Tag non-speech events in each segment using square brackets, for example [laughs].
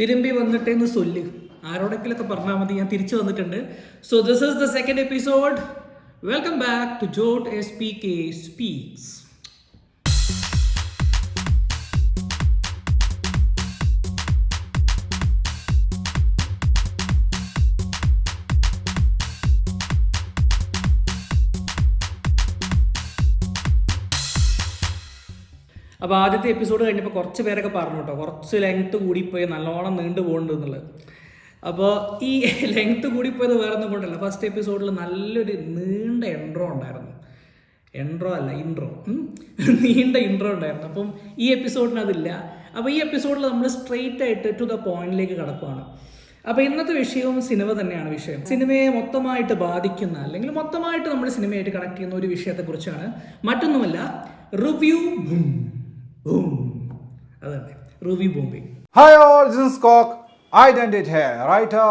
തിരുമ്പി വന്നിട്ടേ എന്ന് സൊല്ല്. ആരോടെങ്കിലൊക്കെ പറഞ്ഞാൽ മതി ഞാൻ തിരിച്ചു വന്നിട്ടുണ്ട്. So this is the second episode welcome back to jot S P K speaks അപ്പോൾ ആദ്യത്തെ എപ്പിസോഡ് കഴിഞ്ഞപ്പോൾ കുറച്ച് പേരൊക്കെ പറഞ്ഞു കേട്ടോ കുറച്ച് ലെങ്ത് കൂടിപ്പോയി നല്ലോണം നീണ്ടു പോകുന്നുണ്ട് അപ്പോൾ ഈ [laughs] ലെങ്ത് കൂടിപ്പോയത് വേറെ ഒന്നും കൊണ്ടല്ല. ഫസ്റ്റ് എപ്പിസോഡിൽ നല്ലൊരു നീണ്ട എൻട്രോ ഉണ്ടായിരുന്നു. എൻട്രോ അല്ല ഇൻട്രോ നീണ്ട ഇൻട്രോ ഉണ്ടായിരുന്നു. അപ്പം ഈ എപ്പിസോഡിന് അതില്ല. അപ്പോൾ ഈ എപ്പിസോഡിൽ നമ്മൾ സ്ട്രെയിറ്റ് ആയിട്ട് ടു ദ പോയിന്റിലേക്ക് കടക്കുവാണ്. അപ്പോൾ ഇന്നത്തെ വിഷയവും സിനിമ തന്നെയാണ് വിഷയം. സിനിമയെ മൊത്തമായിട്ട് ബാധിക്കുന്ന അല്ലെങ്കിൽ മൊത്തമായിട്ട് നമ്മൾ സിനിമയായിട്ട് കണക്ട് ചെയ്യുന്ന ഒരു വിഷയത്തെക്കുറിച്ചാണ്. മറ്റൊന്നുമല്ല റിവ്യൂ അതന്നെ റിവ്യൂ ബോംബിങ് ഹായ് ഓൾ ജിൻസ് കോക്ക് identity writer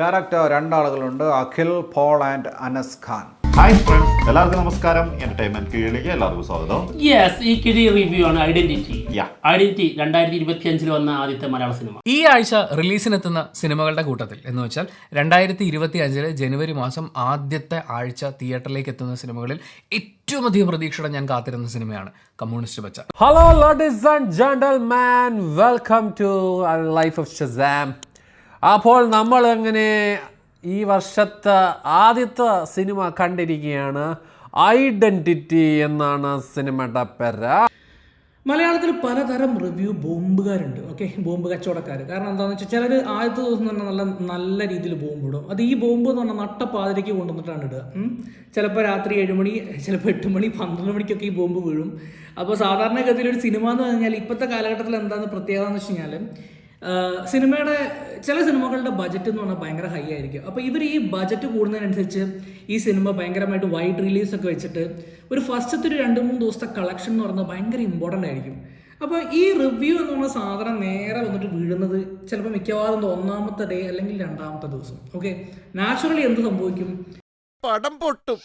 director രണ്ടാളുകളുണ്ട് Akhil Paul and Anas Khan. Hi friends എല്ലാവർക്കും നമസ്കാരം. എന്റർടൈൻമെന്റ് കീഴിലേക്ക് എല്ലാവർക്കും സ്വാഗതം. യെസ് ഈ കിഴി റിവ്യൂ ആണ് ഐഡന്റിറ്റി. ഐഡന്റിറ്റി രണ്ടായിരത്തി ഇരുപത്തി അഞ്ചിൽ വന്ന ആദ്യത്തെ മലയാള സിനിമ. ഈ ആഴ്ച റിലീസിനെത്തുന്ന സിനിമകളുടെ കൂട്ടത്തിൽ എന്ന് വെച്ചാൽ രണ്ടായിരത്തി ഇരുപത്തി അഞ്ചിലെ ജനുവരി മാസം ആദ്യത്തെ ആഴ്ച തിയേറ്ററിലേക്ക് എത്തുന്ന സിനിമകളിൽ ഏറ്റവും അധികം പ്രതീക്ഷയുടെ ഞാൻ കാത്തിരുന്ന സിനിമയാണ് communist Becha hello ladies and gentleman welcome to life of of അപ്പോൾ നമ്മൾ അങ്ങനെ ഈ വർഷത്തെ ആദ്യത്തെ സിനിമ കണ്ടിരിക്കുകയാണ് ഐഡന്റിറ്റി എന്നാണ് സിനിമയുടെ പേര്. മലയാളത്തിൽ പലതരം റിവ്യൂ ബോംബുകാരുണ്ട് ഓക്കെ? ബോംബ് കച്ചവടക്കാർ കാരണം എന്താണെന്ന് വെച്ചാൽ ചിലർ ആദ്യത്തെ ദിവസം തന്നെ നല്ല നല്ല രീതിയിൽ ബോംബ് ഇടും. അത് ഈ ബോംബ് എന്ന് പറഞ്ഞാൽ നട്ടപ്പാതിരയ്ക്ക് കൊണ്ടുവന്നിട്ടാണ് ഇടുക. ചിലപ്പോൾ രാത്രി ഏഴ് മണി ചിലപ്പോൾ എട്ട് മണി പന്ത്രണ്ട് മണിക്കൊക്കെ ഈ ബോംബ് വീഴും. അപ്പോൾ സാധാരണഗതിയിൽ ഒരു സിനിമ എന്ന് പറഞ്ഞാൽ ഇപ്പോഴത്തെ കാലഘട്ടത്തിൽ എന്താണ് പ്രത്യേകത എന്ന് വെച്ച് കഴിഞ്ഞാൽ സിനിമയുടെ ചില സിനിമകളുടെ ബജറ്റ് എന്ന് പറഞ്ഞാൽ ഭയങ്കര ഹൈ ആയിരിക്കും. അപ്പോൾ ഇവർ ഈ ബജറ്റ് കൂടുന്നതിനനുസരിച്ച് ഈ സിനിമ ഭയങ്കരമായിട്ട് വൈഡ് റിലീസ് ഒക്കെ വെച്ചിട്ട് ഒരു ഫസ്റ്റത്തെ ഒരു രണ്ട് മൂന്ന് ദിവസത്തെ കളക്ഷൻ എന്ന് പറയുന്നത് ഭയങ്കര ഇമ്പോർട്ടന്റ് ആയിരിക്കും. അപ്പോൾ ഈ റിവ്യൂ എന്ന് പറഞ്ഞ സാധനം നേരെ വന്നിട്ട് വീഴുന്നത് ചിലപ്പോൾ മിക്കവാറും ഒന്നാമത്തെ ഡേ അല്ലെങ്കിൽ രണ്ടാമത്തെ ദിവസം. ഓക്കെ നാച്ചുറലി എന്ത് സംഭവിക്കും? പടം പൊട്ടും.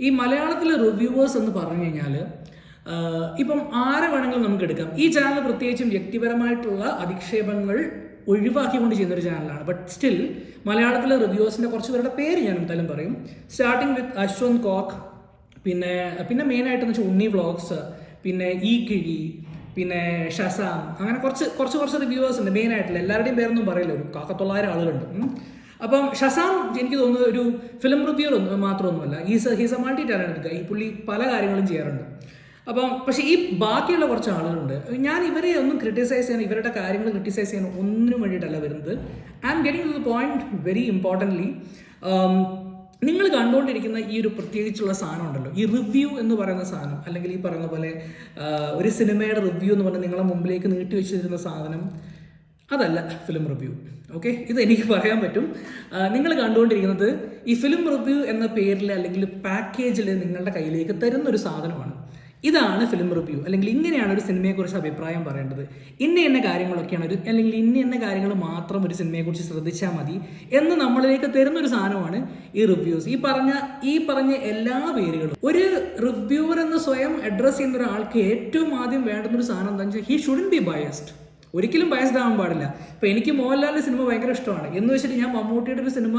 ഈ മലയാളത്തിലെ റിവ്യൂവേഴ്സ് എന്ന് പറഞ്ഞു കഴിഞ്ഞാൽ ഇപ്പം ആരെ വേണമെങ്കിലും നമുക്ക് എടുക്കാം. ഈ ചാനൽ പ്രത്യേകിച്ചും വ്യക്തിപരമായിട്ടുള്ള അധിക്ഷേപങ്ങൾ ഒഴിവാക്കിക്കൊണ്ട് ചെയ്യുന്ന ഒരു ചാനലാണ് ബട്ട് സ്റ്റിൽ മലയാളത്തിലെ റിവ്യൂസിന്റെ കുറച്ച് പേരുടെ പേര് ഞാൻ എന്തായാലും പറയും. സ്റ്റാർട്ടിങ് വിത്ത് അശ്വന്ത് കോക്ക് പിന്നെ പിന്നെ മെയിനായിട്ടെന്ന് വെച്ചാൽ ഉണ്ണി വ്ളോഗ്സ് പിന്നെ ഈ കിഴി പിന്നെ ഷസാം അങ്ങനെ കുറച്ച് കുറച്ച് കുറച്ച് റിവ്യൂവേഴ്സ് ഉണ്ട് മെയിനായിട്ടുള്ള എല്ലാവരുടെയും പേരൊന്നും പറയില്ല. ഒരു കാക്കത്തൊള്ളായിരം ആളുകളുണ്ട്. അപ്പം ഷസാം എനിക്ക് തോന്നുന്നത് ഒരു ഫിലിം റിവ്യൂർ മാത്രമൊന്നുമല്ല. Is he's a multi talented ഈ പുള്ളി പല കാര്യങ്ങളും ചെയ്യാറുണ്ട്. അപ്പം പക്ഷേ ഈ ബാക്കിയുള്ള കുറച്ച് ആളുകളുണ്ട്. ഞാൻ ഇവരെ ഒന്നും ക്രിട്ടിസൈസ് ചെയ്യാൻ ഇവരുടെ കാര്യങ്ങൾ ക്രിട്ടിസൈസ് ചെയ്യാൻ ഒന്നിനും വേണ്ടിയിട്ടല്ല വരുന്നത്. I am getting to the point very importantly നിങ്ങൾ കണ്ടുകൊണ്ടിരിക്കുന്ന ഈ ഒരു പ്രത്യേകിച്ചുള്ള സാധനം ഉണ്ടല്ലോ. ഈ റിവ്യൂ എന്ന് പറയുന്ന സാധനം അല്ലെങ്കിൽ ഈ പറയുന്ന പോലെ ഒരു സിനിമയുടെ റിവ്യൂ എന്ന് പറഞ്ഞാൽ നിങ്ങളെ മുമ്പിലേക്ക് നീട്ടി വെച്ചിരുന്ന സാധനം അതല്ല ഫിലിം റിവ്യൂ ഓക്കെ ഇത് എനിക്ക് പറയാൻ പറ്റും. നിങ്ങൾ കണ്ടുകൊണ്ടിരിക്കുന്നത് ഈ ഫിലിം റിവ്യൂ എന്ന പേരിൽ അല്ലെങ്കിൽ പാക്കേജിൽ നിങ്ങളുടെ കയ്യിലേക്ക് തരുന്ന ഒരു സാധനമാണ്. ഇതാണ് ഫിലിം റിവ്യൂ അല്ലെങ്കിൽ ഇങ്ങനെയാണ് ഒരു സിനിമയെക്കുറിച്ച് അഭിപ്രായം പറയേണ്ടത്. ഇന്ന എന്ന കാര്യങ്ങളൊക്കെയാണ് ഒരു അല്ലെങ്കിൽ ഇന്ന എന്ന കാര്യങ്ങൾ മാത്രം ഒരു സിനിമയെക്കുറിച്ച് ശ്രദ്ധിച്ചാൽ മതി എന്ന് നമ്മളിലേക്ക് തരുന്ന ഒരു സാധനമാണ് ഈ റിവ്യൂസ് ഈ പറഞ്ഞ ഈ പറഞ്ഞ എല്ലാ പേരുകളും. ഒരു റിവ്യൂവർ എന്ന് സ്വയം അഡ്രസ്സ് ചെയ്യുന്ന ഒരാൾക്ക് ഏറ്റവും ആദ്യം വേണ്ടുന്ന ഒരു സാധനം എന്താണെന്ന് വെച്ചാൽ ഹി ഷുഡൻ ബി ബയസ്ഡ് ഒരിക്കലും ബയസ്ഡ് ആവാൻ പാടില്ല. ഇപ്പൊ എനിക്ക് മോഹൻലാലിന്റെ സിനിമ ഭയങ്കര ഇഷ്ടമാണ്. എന്ന് വെച്ചിട്ട് ഞാൻ മമ്മൂട്ടിയുടെ ഒരു സിനിമ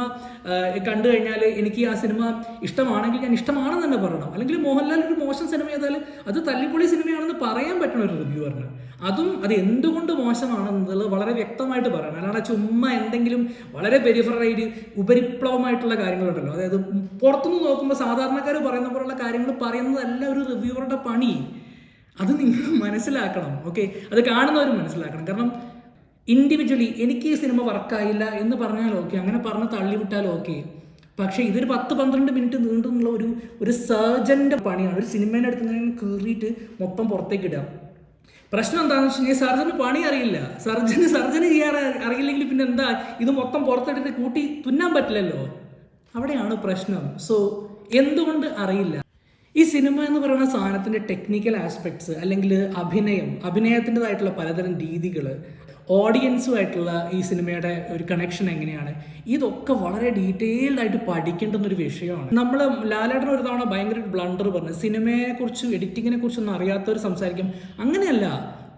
കണ്ടു കഴിഞ്ഞാൽ എനിക്ക് ആ സിനിമ ഇഷ്ടമാണെങ്കിൽ ഞാൻ ഇഷ്ടമാണെന്ന് തന്നെ പറയണം. അല്ലെങ്കിൽ മോഹൻലാൽ ഒരു മോശം സിനിമ ചെയ്താൽ അത് തല്ലിപ്പൊളി സിനിമയാണെന്ന് പറയാൻ പറ്റണ ഒരു റിവ്യൂവറിന് അതും അത് എന്തുകൊണ്ട് മോശമാണെന്നുള്ളത് വളരെ വ്യക്തമായിട്ട് പറയണം. അല്ലാതെ ചുമ്മാ എന്തെങ്കിലും വളരെ പെരിഫറായിട്ട് ഉപരിപ്ലവമായിട്ടുള്ള കാര്യങ്ങളുണ്ടല്ലോ. അതായത് പുറത്തുനിന്ന് നോക്കുമ്പോൾ സാധാരണക്കാർ പറയുന്ന പോലുള്ള കാര്യങ്ങൾ പറയുന്നതല്ല ഒരു റിവ്യൂവറുടെ പണി. അത് നിങ്ങൾ മനസ്സിലാക്കണം ഓക്കെ അത് കാണുന്നവരും മനസ്സിലാക്കണം. കാരണം ഇൻഡിവിജ്വലി എനിക്ക് ഈ സിനിമ വർക്കായില്ല എന്ന് പറഞ്ഞാൽ ഓക്കെ അങ്ങനെ പറഞ്ഞ് തള്ളിവിട്ടാൽ ഓക്കെ പക്ഷേ ഇതൊരു പത്ത് പന്ത്രണ്ട് മിനിറ്റ് നീണ്ടുള്ള ഒരു ഒരു സർജന്റെ പണിയാണ്. ഒരു സിനിമേന്റെ അടുത്ത് നിന്ന് കീറിയിട്ട് മൊത്തം പുറത്തേക്ക് ഇടാം പ്രശ്നം എന്താണെന്ന് വെച്ച് കഴിഞ്ഞാൽ സർജന് പണി അറിയില്ല. സർജന് സർജന് ചെയ്യാൻ അറിയില്ലെങ്കിൽ പിന്നെ എന്താ? ഇത് മൊത്തം പുറത്തെടുത്ത് കൂട്ടി തുന്നാൻ പറ്റില്ലല്ലോ. അവിടെയാണ് പ്രശ്നം. സോ എന്തുകൊണ്ട് അറിയില്ല? ഈ സിനിമ എന്ന് പറയുന്ന സാധനത്തിന്റെ ടെക്നിക്കൽ ആസ്പെക്ട്സ് അല്ലെങ്കിൽ അഭിനയം അഭിനയത്തിന്റെതായിട്ടുള്ള പലതരം രീതികൾ ഓഡിയൻസുമായിട്ടുള്ള ഈ സിനിമയുടെ ഒരു കണക്ഷൻ എങ്ങനെയാണ് ഇതൊക്കെ വളരെ ഡീറ്റെയിൽഡ് ആയിട്ട് പഠിക്കേണ്ടുന്ന ഒരു വിഷയമാണ്. നമ്മൾ ലാലേട്ടൻ ഒരു തവണ ഭയങ്കര ബ്ലണ്ടർ പറഞ്ഞു സിനിമയെക്കുറിച്ച് എഡിറ്റിങ്ങിനെ കുറിച്ചൊന്നും അറിയാത്തവർ സംസാരിക്കും. അങ്ങനെയല്ല.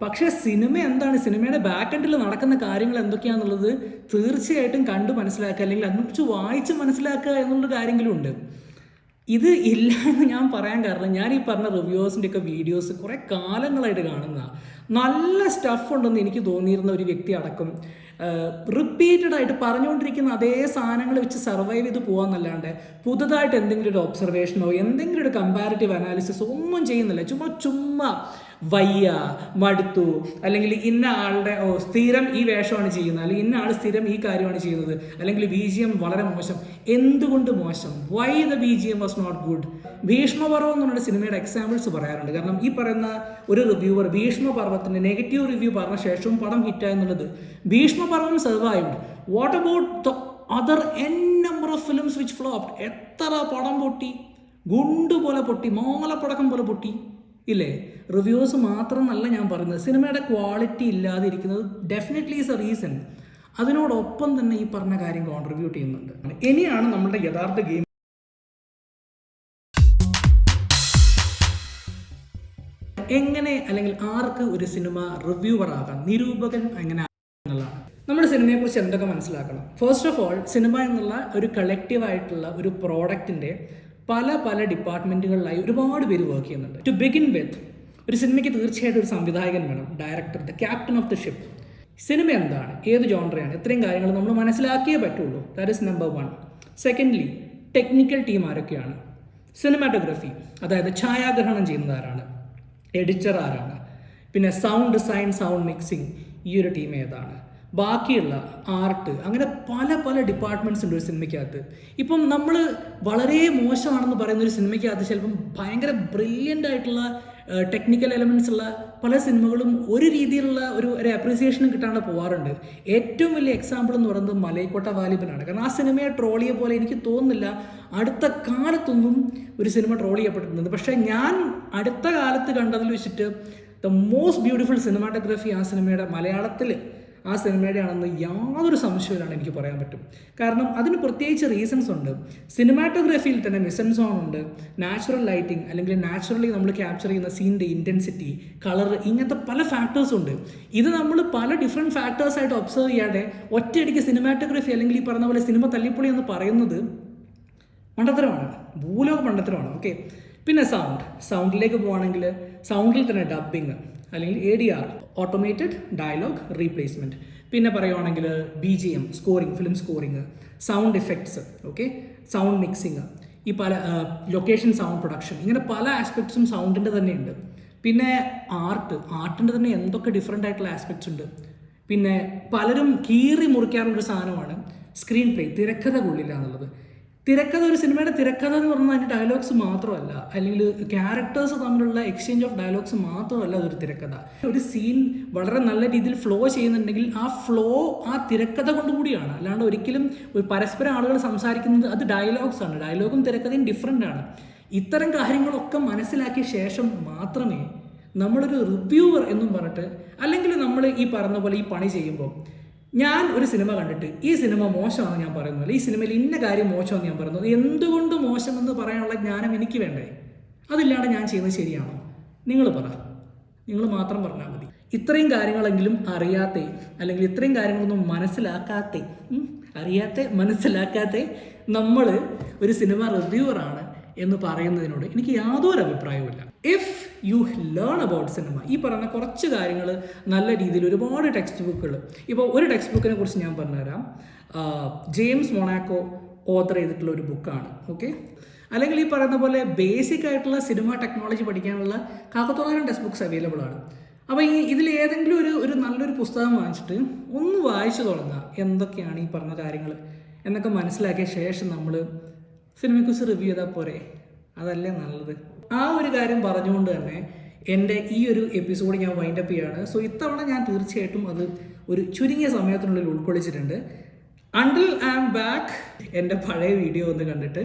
പക്ഷേ സിനിമ എന്താണ്? സിനിമയുടെ ബാക്ക് എൻഡിൽ നടക്കുന്ന കാര്യങ്ങൾ എന്തൊക്കെയാണെന്നുള്ളത് തീർച്ചയായിട്ടും കണ്ടു മനസ്സിലാക്കുക അല്ലെങ്കിൽ അതിനെക്കുറിച്ച് വായിച്ച് മനസ്സിലാക്കുക എന്നുള്ള കാര്യങ്ങളും ഉണ്ട് ഇത് ഇല്ല എന്ന് ഞാൻ പറയാൻ കാരണം ഞാൻ ഈ പറഞ്ഞ റിവ്യൂസിന്റെ ഒക്കെ വീഡിയോസ് കുറേ കാലങ്ങളായിട്ട് കാണുന്ന നല്ല സ്റ്റഫ് ഉണ്ടെന്ന് എനിക്ക് തോന്നിയിരുന്ന ഒരു വ്യക്തി അടക്കം. റിപ്പീറ്റഡ് ആയിട്ട് പറഞ്ഞുകൊണ്ടിരിക്കുന്ന അതേ സാധനങ്ങൾ വെച്ച് സർവൈവ് ചെയ്ത് പോകാമെന്നല്ലാണ്ട് പുതുതായിട്ട് എന്തെങ്കിലും ഒരു ഒബ്സർവേഷനോ എന്തെങ്കിലും ഒരു കമ്പാരിറ്റീവ് അനാലിസിസ് ഒന്നും ചെയ്യുന്നില്ല. ചുമ്മാ ചുമ്മാ വയ്യ മടുത്തു. അല്ലെങ്കിൽ ഇന്ന ആളുടെ ഓ സ്ഥിരം ഈ വേഷമാണ് ചെയ്യുന്നത്. അല്ലെങ്കിൽ ഇന്ന ആൾ സ്ഥിരം ഈ കാര്യമാണ് ചെയ്യുന്നത്. അല്ലെങ്കിൽ ബി ജി എം വളരെ മോശം. എന്തുകൊണ്ട് മോശം? Why the B G M was not good Bheeshmaparvam എന്ന് പറഞ്ഞ സിനിമയുടെ എക്സാമ്പിൾസ് പറയാറുണ്ട്. കാരണം ഈ പറയുന്ന ഒരു റിവ്യൂവർ ഭീഷ്മപർവത്തിന്റെ നെഗറ്റീവ് റിവ്യൂ പറഞ്ഞ ശേഷവും പടം ഹിറ്റായെന്നുള്ളത് Bheeshmaparvam survived what about the other n number of films which flopped എത്ര പടം പൊട്ടി? ഗുണ്ടുപോലെ പൊട്ടി മോലപ്പടക്കം പോലെ പൊട്ടി. ഇല്ലേ? റിവ്യൂസ് മാത്രമെന്നല്ല ഞാൻ പറയുന്നത്. സിനിമയുടെ ക്വാളിറ്റി ഇല്ലാതിരിക്കുന്നത് ഡെഫിനറ്റ്ലി ഈസ് എ റീസൺ അതിനോടൊപ്പം തന്നെ ഈ പറഞ്ഞ കാര്യം കോൺട്രിബ്യൂട്ട് ചെയ്യുന്നുണ്ട്. ഇനിയാണ് നമ്മുടെ യഥാർത്ഥ ഗെയിം എങ്ങനെ അല്ലെങ്കിൽ ആർക്ക് ഒരു സിനിമ റിവ്യൂവർ ആകാം? നിരൂപകൻ എങ്ങനെ എന്നുള്ളതാണ് നമ്മുടെ സിനിമയെക്കുറിച്ച് എന്തൊക്കെ മനസ്സിലാക്കണം? ഫസ്റ്റ് ഓഫ് ഓൾ സിനിമ എന്നുള്ള ഒരു കളക്റ്റീവായിട്ടുള്ള ഒരു പ്രോഡക്റ്റിന്റെ പല പല ഡിപ്പാർട്ട്മെന്റുകളിലായി ഒരുപാട് പേര് വർക്ക് ചെയ്യുന്നുണ്ട്. ടു ബിഗിൻ വിത്ത് ഒരു സിനിമയ്ക്ക് തീർച്ചയായിട്ടും ഒരു സംവിധായകൻ വേണം director the captain of the ship cinema എന്താണ്? ഏത് ജോൺറയാണ് ഇത്രയും കാര്യങ്ങൾ നമ്മൾ മനസ്സിലാക്കിയേ പറ്റുള്ളൂ. That is number one secondly technical team ആരൊക്കെയാണ്? സിനിമാറ്റോഗ്രഫി അതായത് ഛായാഗ്രഹണം ചെയ്യുന്നത് ആരാണ് എഡിറ്റർ ആരാണ്? പിന്നെ സൗണ്ട് ഡിസൈൻ സൗണ്ട് മിക്സിംഗ് ഈ ഒരു ടീം ഏതാണ്? ബാക്കിയുള്ള ആർട്ട് അങ്ങനെ പല പല ഡിപ്പാർട്ട്മെന്റ്സ് ഉണ്ട് ഒരു സിനിമയ്ക്കകത്ത്. ഇപ്പം നമ്മൾ വളരെ മോശമാണെന്ന് പറയുന്ന ഒരു സിനിമയ്ക്കകത്ത് ചിലപ്പം ഭയങ്കര ബ്രില്യന്റ് ആയിട്ടുള്ള ടെക്നിക്കൽ എലമെന്റ്സ് ഉള്ള പല സിനിമകളും ഒരു രീതിയിലുള്ള ഒരു ഒരു അപ്രീസിയേഷനും കിട്ടാണ്ട് പോകാറുണ്ട് ഏറ്റവും വലിയ എക്സാമ്പിൾ എന്ന് പറയുന്നത് മലൈക്കോട്ട വാലിബനാണ്. കാരണം ആ സിനിമയെ ട്രോളിയെ പോലെ എനിക്ക് തോന്നുന്നില്ല അടുത്ത കാലത്തൊന്നും ഒരു സിനിമ ട്രോൾ ചെയ്യപ്പെട്ടിട്ടുണ്ട്. പക്ഷേ ഞാൻ അടുത്ത കാലത്ത് കണ്ടതിൽ വെച്ചിട്ട് ദ മോസ്റ്റ് ബ്യൂട്ടിഫുൾ സിനിമാറ്റോഗ്രഫി ആ സിനിമയുടെ മലയാളത്തിൽ ആ സിനിമയുടെ ആണെന്ന് യാതൊരു സംശയമില്ലാണ് എനിക്ക് പറയാൻ പറ്റും. കാരണം അതിന് പ്രത്യേകിച്ച് റീസൺസ് ഉണ്ട്. സിനിമാറ്റോഗ്രഫിയിൽ തന്നെ മിസൻസോൺ ഉണ്ട്. നാച്ചുറൽ ലൈറ്റിംഗ് അല്ലെങ്കിൽ നാച്ചുറലി നമ്മൾ ക്യാപ്ചർ ചെയ്യുന്ന സീനിന്റെ ഇന്റൻസിറ്റി കളർ ഇങ്ങനത്തെ പല ഫാക്ടേഴ്സ് ഉണ്ട്. ഇത് നമ്മൾ പല ഡിഫറെന്റ് ഫാക്ടേഴ്സായിട്ട് ഒബ്സർവ് ചെയ്യാതെ ഒറ്റയടിക്ക് സിനിമാറ്റോഗ്രഫി അല്ലെങ്കിൽ ഈ പറഞ്ഞ പോലെ സിനിമ തല്ലിപ്പൊളി എന്ന് പറയുന്നത് മണ്ടത്തരമാണ്. ഭൂലോക മണ്ടത്തരമാണ്. ഓക്കെ പിന്നെ സൗണ്ട് സൗണ്ടിലേക്ക് പോവുകയാണെങ്കിൽ സൗണ്ടിൽ തന്നെ ഡബ്ബിങ് അല്ലെങ്കിൽ A D R automated dialogue replacement പിന്നെ പറയുവാണെങ്കിൽ B G M scoring film scoring sound effects okay sound mixing ഈ പല ലൊക്കേഷൻ സൗണ്ട് പ്രൊഡക്ഷൻ ഇങ്ങനെ പല ആസ്പെക്ട്സും സൗണ്ടിന്റെ തന്നെയുണ്ട് പിന്നെ ആർട്ട് ആർട്ടിന്റെ തന്നെ എന്തൊക്കെ ഡിഫറെന്റ് ആയിട്ടുള്ള ആസ്പെക്ട്സ് ഉണ്ട്. പിന്നെ പലരും കീറി മുറിക്കാറുള്ളൊരു സാധനമാണ് സ്ക്രീൻ പ്ലേ തിരക്കഥ കൊള്ളില്ല എന്നുള്ളത് തിരക്കഥ ഒരു സിനിമയുടെ തിരക്കഥ എന്ന് പറഞ്ഞാൽ അതിന്റെ ഡയലോഗ്സ് മാത്രമല്ല. അല്ലെങ്കിൽ ക്യാരക്ടേഴ്സ് തമ്മിലുള്ള എക്സ്ചേഞ്ച് ഓഫ് ഡയലോഗ്സ് മാത്രമല്ല അതൊരു തിരക്കഥ. ഒരു സീൻ വളരെ നല്ല രീതിയിൽ ഫ്ലോ ചെയ്യുന്നുണ്ടെങ്കിൽ ആ ഫ്ലോ ആ തിരക്കഥ കൊണ്ടുകൂടിയാണ് അല്ലാണ്ട് ഒരിക്കലും ഒരു പരസ്പരം ആളുകൾ സംസാരിക്കുന്നത് അത് ഡയലോഗ്സ് ആണ്. ഡയലോഗും തിരക്കഥയും ഡിഫറെന്റ് ആണ്. ഇത്തരം കാര്യങ്ങളൊക്കെ മനസ്സിലാക്കിയ ശേഷം മാത്രമേ നമ്മളൊരു റിവ്യൂവർ എന്നും പറഞ്ഞിട്ട് അല്ലെങ്കിൽ നമ്മൾ ഈ പറഞ്ഞ പോലെ ഈ പണി ചെയ്യുമ്പോൾ ഞാൻ ഒരു സിനിമ കണ്ടിട്ട് ഈ സിനിമ മോശമാണെന്ന് ഞാൻ പറയുന്നില്ല. ഈ സിനിമയിൽ ഇന്ന കാര്യം മോശമെന്ന് ഞാൻ പറയുന്നത് എന്തുകൊണ്ട് മോശമെന്ന് പറയാനുള്ള ജ്ഞാനം എനിക്ക് വേണ്ടേ? അതില്ലാതെ ഞാൻ ചെയ്യുന്നത് ശരിയാണോ? നിങ്ങൾ പറ. നിങ്ങൾ മാത്രം പറഞ്ഞാൽ മതി. ഇത്രയും കാര്യങ്ങളെങ്കിലും അറിയാത്ത അല്ലെങ്കിൽ ഇത്രയും കാര്യങ്ങളൊന്നും മനസ്സിലാക്കാത്ത അറിയാത്ത മനസ്സിലാക്കാത്ത നമ്മൾ ഒരു സിനിമ റിവ്യൂവറാണ് എന്ന് പറയുന്നതിനോട് എനിക്ക് യാതൊരു അഭിപ്രായവുമില്ല. If you learn about cinema ഈ പറയുന്ന കുറച്ച് കാര്യങ്ങൾ നല്ല രീതിയിൽ ഒരുപാട് ടെക്സ്റ്റ് ബുക്കുകൾ ഇപ്പോൾ ഒരു ടെക്സ്റ്റ് ബുക്കിനെ കുറിച്ച് ഞാൻ പറഞ്ഞുതരാം. ജെയിംസ് മൊണാക്കോ ഓത്തർ ചെയ്തിട്ടുള്ള ഒരു ബുക്കാണ് ഓക്കെ അല്ലെങ്കിൽ ഈ പറയുന്ന പോലെ ബേസിക് ആയിട്ടുള്ള സിനിമ ടെക്നോളജി പഠിക്കാനുള്ള കാക്കത്തോളം ടെക്സ്റ്റ് ബുക്ക്സ് അവൈലബിൾ ആണ്. അപ്പോൾ ഈ ഇതിൽ ഏതെങ്കിലും ഒരു ഒരു നല്ലൊരു പുസ്തകം വാങ്ങിച്ചിട്ട് ഒന്ന് വായിച്ചു തുടങ്ങുക. എന്തൊക്കെയാണ് ഈ പറഞ്ഞ കാര്യങ്ങൾ എന്നൊക്കെ മനസ്സിലാക്കിയ ശേഷം നമ്മൾ സിനിമയെക്കുറിച്ച് റിവ്യൂ ചെയ്താൽ പോരെ. അതല്ലേ നല്ലത്. ആ ഒരു കാര്യം പറഞ്ഞുകൊണ്ട് തന്നെ എന്റെ ഈ ഒരു എപ്പിസോഡ് ഞാൻ വൈൻഡപ്പ് ചെയ്യാണ്. സോ ഇത്തവണ ഞാൻ തീർച്ചയായിട്ടും അത് ഒരു ചുരുങ്ങിയ സമയത്തിനുള്ളിൽ ഉൾക്കൊള്ളിച്ചിട്ടുണ്ട്. അണ്ടിൽ ഐ ആം ബാക്ക് എന്റെ പഴയ വീഡിയോ ഒന്ന് കണ്ടിട്ട്.